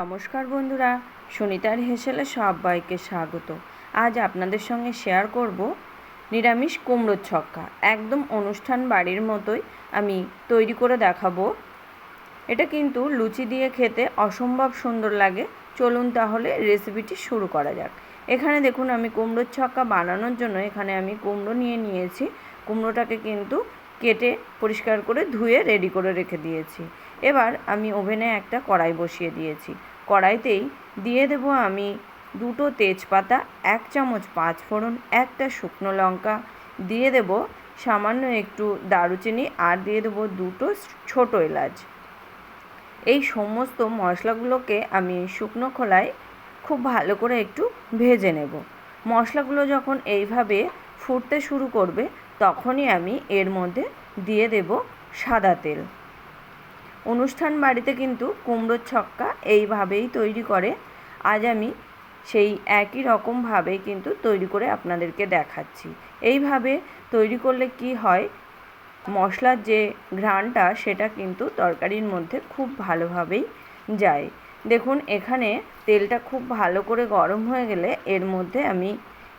নমস্কার বন্ধুরা, সুনিতার হেসেলে সবাইকে স্বাগত। আজ আপনাদের সঙ্গে শেয়ার করব নিরামিষ কুমড়োর ছক্কা। একদম অনুষ্ঠান বাড়ির মতোই আমি তৈরি করে দেখাবো। এটা কিন্তু লুচি দিয়ে খেতে অসম্ভব সুন্দর লাগে। চলুন তাহলে রেসিপিটি শুরু করা যাক। এখানে দেখুন, আমি কুমড়োর ছক্কা বানানোর জন্য এখানে আমি কুমড়ো নিয়ে নিয়েছি। কুমড়োটাকে কিন্তু কেটে পরিষ্কার করে ধুয়ে রেডি করে রেখে দিয়েছি। এবার আমি ওভেনে একটা কড়াই বসিয়ে দিয়েছি। কড়াইতেই দিয়ে দেবো আমি দুটো তেজপাতা, এক চামচ পাঁচ ফোড়ন, একটা শুকনো লঙ্কা, দিয়ে দেব সামান্য একটু দারুচিনি আর দিয়ে দেবো দুটো ছোটো এলাচ। এই সমস্ত মশলাগুলোকে আমি শুকনো খোলায় খুব ভালো করে একটু ভেজে নেব। মশলাগুলো যখন এইভাবে ফুটতে শুরু করবে তখনই আমি এর মধ্যে দিয়ে দেব সাদা তেল। অনুষ্ঠান বাড়িতে কিন্তু কুমড়োর ছক্কা এইভাবেই তৈরি করে। আজ আমি সেই একই রকমভাবেই কিন্তু তৈরি করে আপনাদেরকে দেখাচ্ছি। এইভাবে তৈরি করলে কি হয়? মশলার যে ঘ্রাণটা, সেটা কিন্তু তরকারির মধ্যে খুব ভালোভাবেই যায়। দেখুন, এখানে তেলটা খুব ভালো করে গরম হয়ে গেলে এর মধ্যে আমি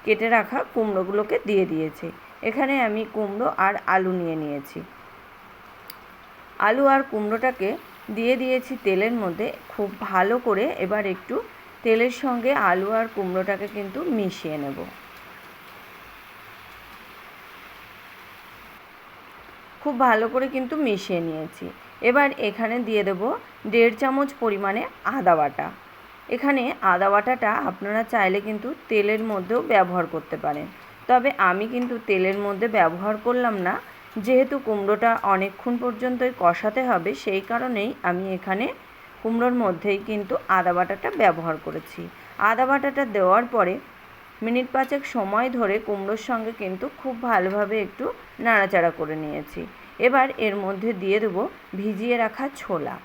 কেটে রাখা কুমড়োগুলোকে দিয়ে দিয়েছি। এখানে আমি কুমড়ো আর আলু নিয়ে নিয়েছি। আলু আর কুমড়োটাকে দিয়ে দিয়েছি তেলের মধ্যে খুব ভালো করে। এবার একটু তেলের সঙ্গে আলু আর কুমড়োটাকে কিন্তু মিশিয়ে নেব। খুব ভালো করে কিন্তু মিশিয়ে নিয়েছি। এবার এখানে দিয়ে দেব দেড় চামচ পরিমাণে আদা বাটা। এখানে আদা বাটাটা আপনারা চাইলে কিন্তু তেলের মধ্যেও ব্যবহার করতে পারেন। তবে আমি কিন্তু তেলের মধ্যে ব্যবহার করলাম না। যেহেতু কুমড়োটা অনেকক্ষণ পর্যন্তই কষাতে হবে, সেই কারণেই আমি এখানে কুমড়োর মধ্যেই কিন্তু আদা বাটাটা ব্যবহার করেছি। আদা বাটাটা দেওয়ার পরে মিনিট পাঁচেক সময় ধরে কুমড়োর সঙ্গে কিন্তু খুব ভালোভাবে একটু নাড়াচাড়া করে নিয়েছি। এবার এর মধ্যে দিয়ে দেবো ভিজিয়ে রাখা ছোলা।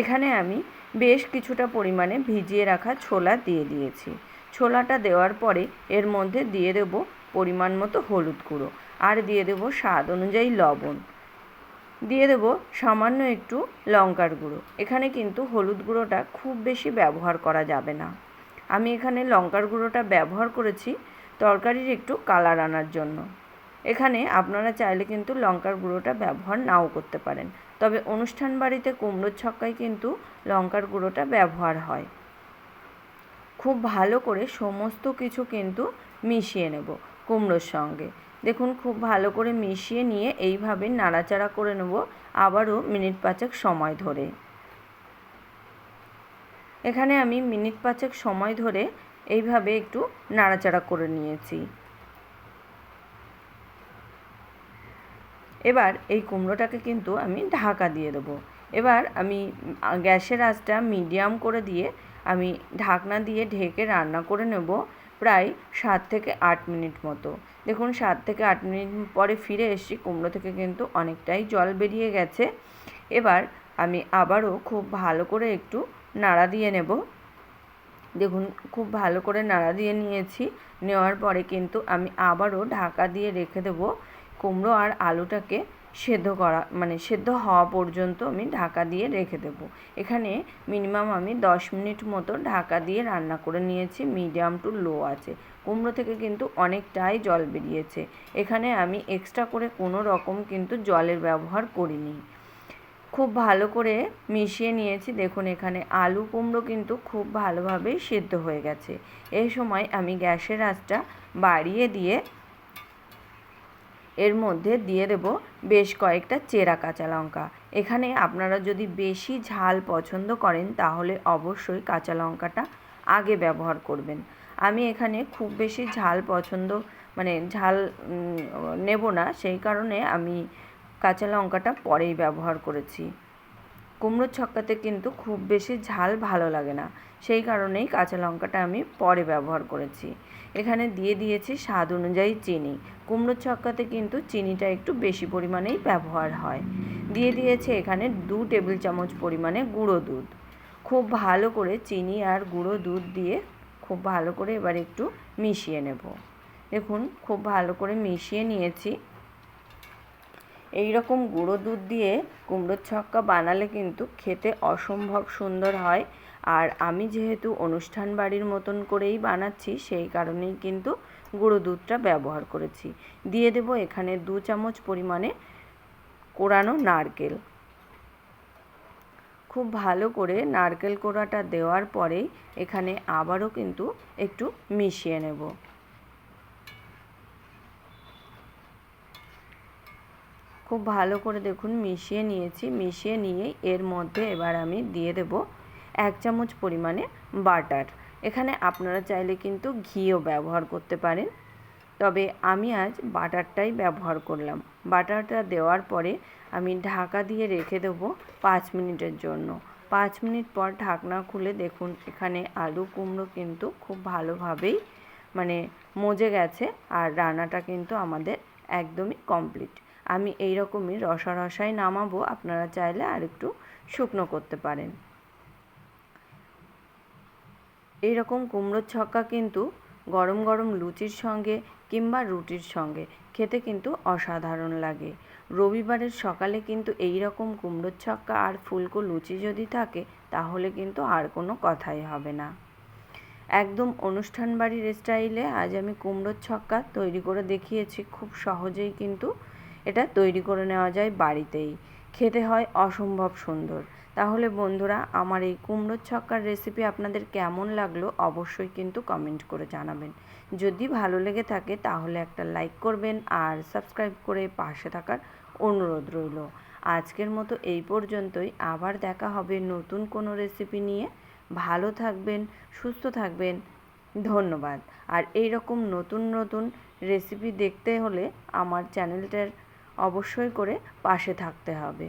এখানে আমি বেশ কিছুটা পরিমাণে ভিজিয়ে রাখা ছোলা দিয়ে দিয়েছি। ছোলাটা দেওয়ার পরে এর মধ্যে দিয়ে দেব পরিমাণ মতো হলুদ গুঁড়ো। আর দিয়ে দেব স্বাদ অনুযায়ী লবণ। দিয়ে দেব সামান্য একটু লঙ্কার গুঁড়ো। এখানে কিন্তু হলুদ গুঁড়োটা খুব বেশি ব্যবহার করা যাবে না। আমি এখানে লঙ্কার গুঁড়োটা ব্যবহার করেছি তরকারির একটু কালার আনার জন্য। এখানে আপনারা চাইলে কিন্তু লঙ্কার গুঁড়োটা ব্যবহার নাও করতে পারেন। তবে অনুষ্ঠান বাড়িতে কুমড়োর ছক্কায় কিন্তু লঙ্কার গুঁড়োটা ব্যবহার হয়। খুব ভালো করে সমস্ত কিছু কিন্তু মিশিয়ে নেব। কুমড়োর সঙ্গে। দেখুন, খুব ভালো করে মিশিয়ে নিয়ে এইভাবে নাড়াচাড়া করে নেব আবারও মিনিট পাঁচেক সময় ধরে। এখানে আমি মিনিট পাঁচেক সময় ধরে এইভাবে একটু নাড়াচাড়া করে নিয়েছি। এবার এই কুমড়োটাকে কিন্তু আমি ঢাকা দিয়ে দেবো। এবার আমি গ্যাসের আঁচটা মিডিয়াম করে দিয়ে আমি ঢাকনা দিয়ে ঢেকে রান্না করে নেব। প্রায় সাত থেকে আট মিনিট মতো। দেখুন, সাত থেকে আট মিনিট পরে ফিরে এসেছি। কুমড়ো থেকে কিন্তু অনেকটাই জল বেরিয়ে গেছে। এবার আমি আবারও খুব ভালো করে একটু নাড়া দিয়ে নেব। দেখুন, খুব ভালো করে নাড়া দিয়ে নিয়েছি। নেওয়ার পরে কিন্তু আমি আবারও ঢাকা দিয়ে রেখে দেবো কুমড়ো আর আলুটাকে। সেদ্ধ করা মানে সেদ্ধ হওয়া পর্যন্ত আমি ঢাকা দিয়ে রেখে দেবো। এখানে মিনিমাম আমি দশ মিনিট মতো ঢাকা দিয়ে রান্না করে নিয়েছি মিডিয়াম টু লো আছে। কুমড়ো থেকে কিন্তু অনেকটাই জল বেরিয়েছে। এখানে আমি এক্সট্রা করে কোনো রকম কিন্তু জলের ব্যবহার করিনি। খুব ভালো করে মিশিয়ে নিয়েছি। দেখুন, এখানে আলু কুমড়ো কিন্তু খুব ভালোভাবেই সেদ্ধ হয়ে গেছে। এই সময় আমি গ্যাসের আঁচটা বাড়িয়ে দিয়ে এর মধ্যে দিয়ে দেব বেশ কয়েকটা চেরা কাঁচা লঙ্কা। এখানে আপনারা যদি বেশি ঝাল পছন্দ করেন, তাহলে অবশ্যই কাঁচা লঙ্কাটা আগে ব্যবহার করবেন। আমি এখানে খুব বেশি ঝাল পছন্দ মানে ঝাল নেব না। সেই কারণে আমি কাঁচা লঙ্কাটা পরেই ব্যবহার করেছি। কুমড়োর ছক্কাতে কিন্তু খুব বেশি ঝাল ভালো লাগে না। সেই কারণেই কাঁচা লঙ্কাটা আমি পরে ব্যবহার করেছি। এখানে দিয়ে দিয়েছি স্বাদ অনুযায়ী চিনি। কুমড়োর ছক্কাতে কিন্তু চিনিটা একটু বেশি পরিমাণেই ব্যবহার হয়। দিয়ে দিয়েছে এখানে দু টেবিল চামচ পরিমাণে গুঁড়ো দুধ। খুব ভালো করে চিনি আর গুঁড়ো দুধ দিয়ে খুব ভালো করে এবার একটু মিশিয়ে নেব। দেখুন, খুব ভালো করে মিশিয়ে নিয়েছি। এই রকম গুঁড়ো দুধ দিয়ে কুমড়োর ছক্কা বানালে কিন্তু খেতে অসম্ভব সুন্দর হয়। আর আমি যেহেতু অনুষ্ঠান বাড়ির মতন করেই বানাচ্ছি, সেই কারণেই কিন্তু গুঁড়ো দুধটা ব্যবহার করেছি। দিয়ে দেব এখানে দু চামচ পরিমাণে কোরানো নারকেল। খুব ভালো করে নারকেল কোড়াটা দেওয়ার পরেই এখানে আবারও কিন্তু একটু মিশিয়ে নেব। খুব ভালো করে দেখুন, মিশিয়ে নিয়েছি। মিশিয়ে নিয়ে এর মধ্যে এবার আমি দিয়ে দেব এক চামচ পরিমাণে বাটার। এখানে আপনারা চাইলে কিন্তু ঘিও ব্যবহার করতে পারেন। তবে আমি আজ বাটারটাই ব্যবহার করলাম। বাটারটা দেওয়ার পরে আমি ঢাকা দিয়ে রেখে দেবো পাঁচ মিনিটের জন্য। পাঁচ মিনিট পর ঢাকনা খুলে দেখুন, এখানে আলু কুমড়ো কিন্তু খুব ভালোভাবেই মানে মজে গেছে আর রান্নাটা কিন্তু আমাদের একদমই কমপ্লিট আমি এই রকমই রসা রসাই নামাবো, আপনারা চাইলে আর একটু শুকনো করতে পারেন। এই রকম কুমড়োর ছক্কা কিন্তু গরম গরম লুচির সঙ্গে কিংবা রুটির সঙ্গে খেতে কিন্তু অসাধারণ লাগে। রবিবারের সকালে কিন্তু এই রকম কুমড়োর ছক্কা আর ফুলকো লুচি যদি থাকে, তাহলে কিন্তু আর কোনো কথাই হবে না। একদম অনুষ্ঠান বাড়ির স্টাইলে আজ আমি কুমড়োর ছক্কা তৈরি করে দেখিয়েছি, খুব সহজেই কিন্তু এটা তৈরি করে নেওয়া যায় বাড়িতেই। খেতে হয় অসম্ভব সুন্দর। তাহলে বন্ধুরা, আমার এই কুমড়োর ছক্কার রেসিপি আপনাদের কেমন লাগল অবশ্যই কিন্তু কমেন্ট করে জানাবেন। যদি ভালো লেগে থাকে, তাহলে একটা লাইক করবেন আর সাবস্ক্রাইব করে পাশে থাকার অনুরোধ রইল। আজকের মতো এই পর্যন্তই। আবার দেখা হবে নতুন কোনো রেসিপি নিয়ে। ভালো থাকবেন, সুস্থ থাকবেন। ধন্যবাদ। আর এই রকম নতুন নতুন রেসিপি দেখতে হলে আমার চ্যানেলটার অবশ্যই করে পাশে থাকতে হবে।